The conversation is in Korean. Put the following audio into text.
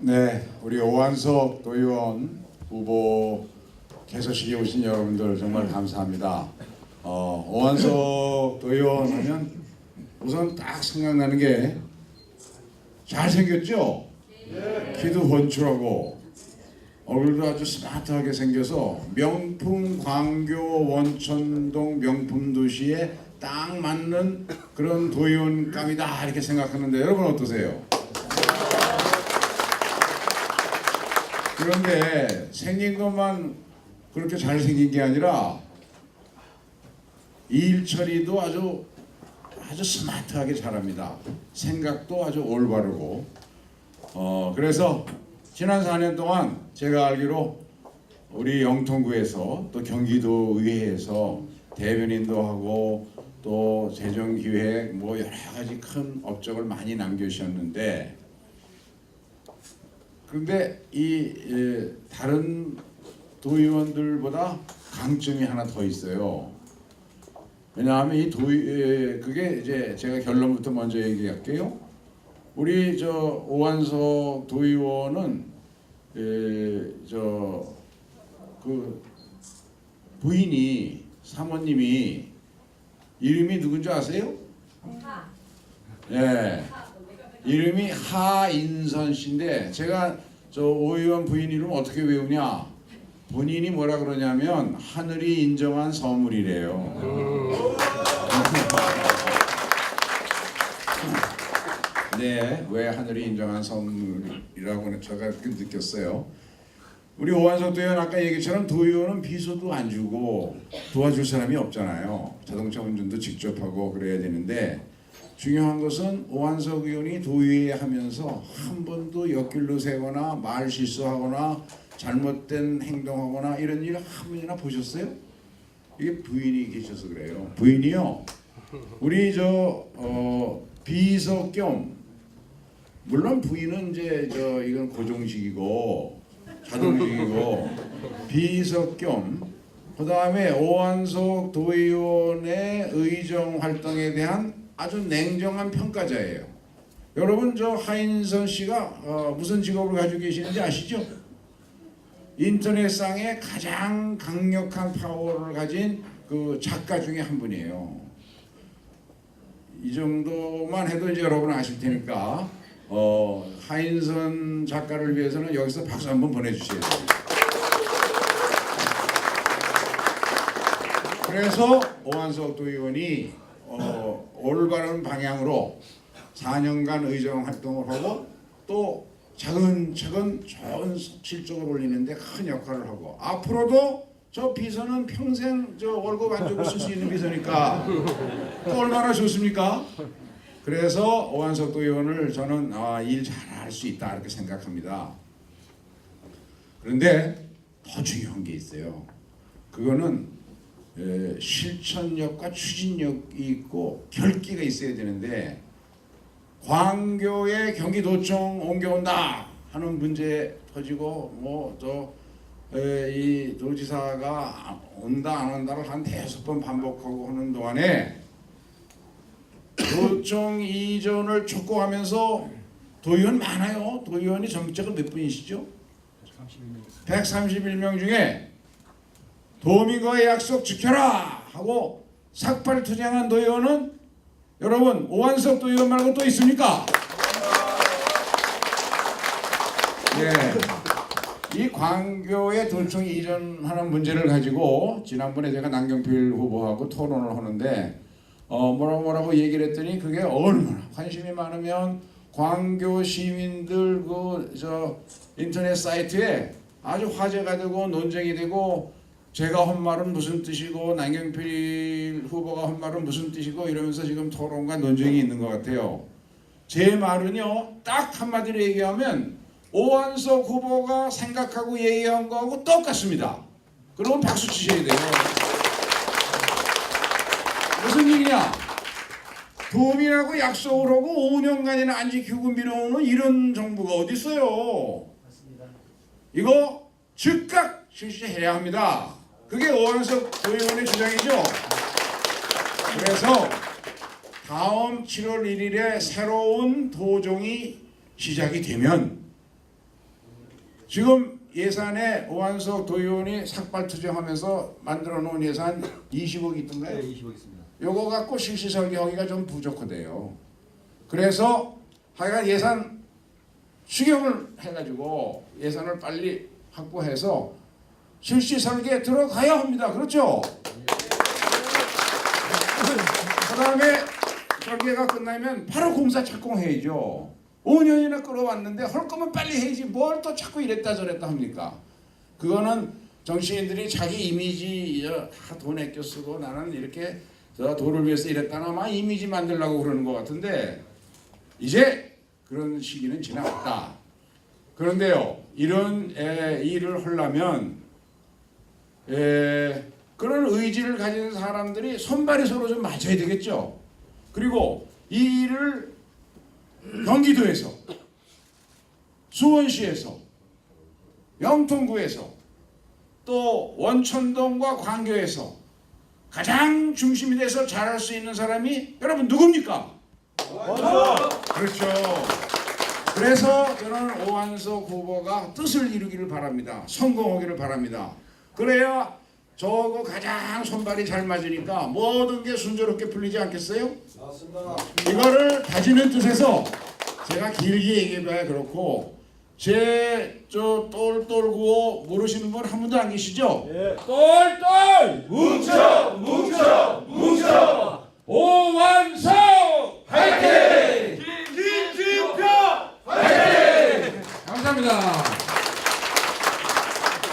네, 우리 오한석 도의원 후보 개소식에 오신 여러분들 정말 감사합니다. 어, 오한석 도의원 하면 우선 딱 생각나는 게 잘생겼죠? 키도 훤출하고 얼굴도 아주 스마트하게 생겨서 명품 광교 원천동 명품 도시에 딱 맞는 그런 도의원감이다 이렇게 생각하는데 여러분 어떠세요? 그런데 생긴 것만 그렇게 잘생긴 게 아니라 일 처리도 아주 아주 스마트하게 잘합니다. 생각도 아주 올바르고 어 그래서 지난 4년 동안 제가 알기로 우리 영통구에서 또 경기도 의회에서 대변인도 하고 또 재정기획 뭐 여러 가지 큰 업적을 많이 남겨주셨는데 그런데 이 예, 다른 도의원들보다 강점이 하나 더 있어요. 왜냐하면 이 도의 예, 그게 이제 제가 결론부터 먼저 얘기할게요. 우리 저 오한석 도의원은 예, 저그 부인이 사모님이 이름이 누군지 아세요? 예. 이름이 하인선 씨인데 제가 저 오의원 부인 이름 어떻게 외우냐? 본인이 뭐라 그러냐면 하늘이 인정한 선물이래요. 네, 왜 하늘이 인정한 선물이라고 제가 느꼈어요. 우리 오한석 도의원 아까 얘기처럼 도의원은 비서도 안 주고 도와줄 사람이 없잖아요. 자동차 운전도 직접 하고 그래야 되는데 중요한 것은 오한석 의원이 도의회 하면서 한 번도 옆길로 세거나 말 실수하거나 잘못된 행동하거나 이런 일을 한 번이나 보셨어요? 이게 부인이 계셔서 그래요. 부인이요. 우리 저 어, 비서 겸 물론 부인은 이제 저 이건 고정식이고 자동식이고 비서 겸 그다음에 오한석 도의원의 의정 활동에 대한 아주 냉정한 평가자예요. 여러분 저 하인선 씨가 어, 무슨 직업을 가지고 계시는지 아시죠? 인터넷상에 가장 강력한 파워를 가진 그 작가 중에 한 분이에요. 이 정도만 해도 이제 여러분 아실 테니까 어, 하인선 작가를 위해서는 여기서 박수 한번 보내주셔야 돼요. 그래서 오한석 도의원이 어, 올바른 방향으로 4년간 의정 활동을 하고 또 차근차근 좋은 실적을 올리는데 큰 역할을 하고 앞으로도 저 비서는 평생 저 월급 안 주고 쓸 수 있는 비서니까 또 얼마나 좋습니까? 그래서 오한석 도의원을 저는 아, 일 잘할 수 있다 이렇게 생각합니다. 그런데 더 중요한 게 있어요. 그거는 에, 실천력과 추진력이 있고 결기가 있어야 되는데 광교에 경기도청 옮겨온다 하는 문제 터지고 뭐저이 도지사가 온다 안 온다를 한 대여섯 번 반복하고 하는 동안에 도청 이전을 촉구하면서 도의원 많아요. 도의원이 정책을 몇 분이시죠? 131명 중에 도민과의 약속 지켜라 하고 삭발 투쟁한 도의원은 여러분 오한석 도의원 말고 또 있습니까? 예. 이 광교의 도청 이전하는 문제를 가지고 지난번에 제가 남경필 후보하고 토론을 하는데 어 뭐라고 뭐라고 얘기를 했더니 그게 얼마나 관심이 많으면 광교 시민들 그 저 인터넷 사이트에 아주 화제가 되고 논쟁이 되고 제가 한 말은 무슨 뜻이고 남경필 후보가 한 말은 무슨 뜻이고 이러면서 지금 토론과 논쟁이 있는 것 같아요. 제 말은요 딱 한마디로 얘기하면 오한석 후보가 생각하고 얘기한 거하고 똑같습니다. 그러면 박수 치셔야 돼요. 무슨 얘기냐? 도민하고 약속을 하고 5년간이나 안 지키고 미뤄오는 이런 정부가 어디 있어요? 이거 즉각 실시해야 합니다. 그게 오한석 도의원의 주장이죠. 그래서 다음 7월 1일에 새로운 도종이 시작이 되면 지금 예산에 오한석 도의원이 삭발 투쟁하면서 만들어 놓은 예산 20억 네, 있던가요? 20억 있습니다. 요거 갖고 실시 설계하기가 좀 부족하대요. 그래서 하여간 예산 수경을 해가지고 예산을 빨리 확보해서 실시 설계 들어가야 합니다. 그렇죠? 그 다음에 설계가 끝나면 바로 공사 착공해야죠. 5년이나 끌어왔는데 할 거면 빨리 해야지 뭘 또 자꾸 이랬다 저랬다 합니까? 그거는 정치인들이 자기 이미지 다돈 아껴 쓰고 나는 이렇게 저 도를 위해서 이랬다나 막 이미지 만들려고 그러는 것 같은데 이제 그런 시기는 지나갔다. 그런데요 이런 에, 일을 하려면 에, 그런 의지를 가진 사람들이 손발이 서로 좀 맞아야 되겠죠. 그리고 이 일을 경기도에서 수원시에서 영통구에서 또 원천동과 광교에서 가장 중심이 돼서 잘할 수 있는 사람이 여러분 누굽니까? 그렇죠. 그래서 저는 오한석 후보가 뜻을 이루기를 바랍니다. 성공하기를 바랍니다. 그래야 저거 가장 손발이 잘 맞으니까 모든 게 순조롭게 풀리지 않겠어요? 맞습니다. 이거를 다지는 뜻에서 제가 길게 얘기해봐야 그렇고 제 저 똘똘 구호 모르시는 분 한 분도 안 계시죠? 예. 똘똘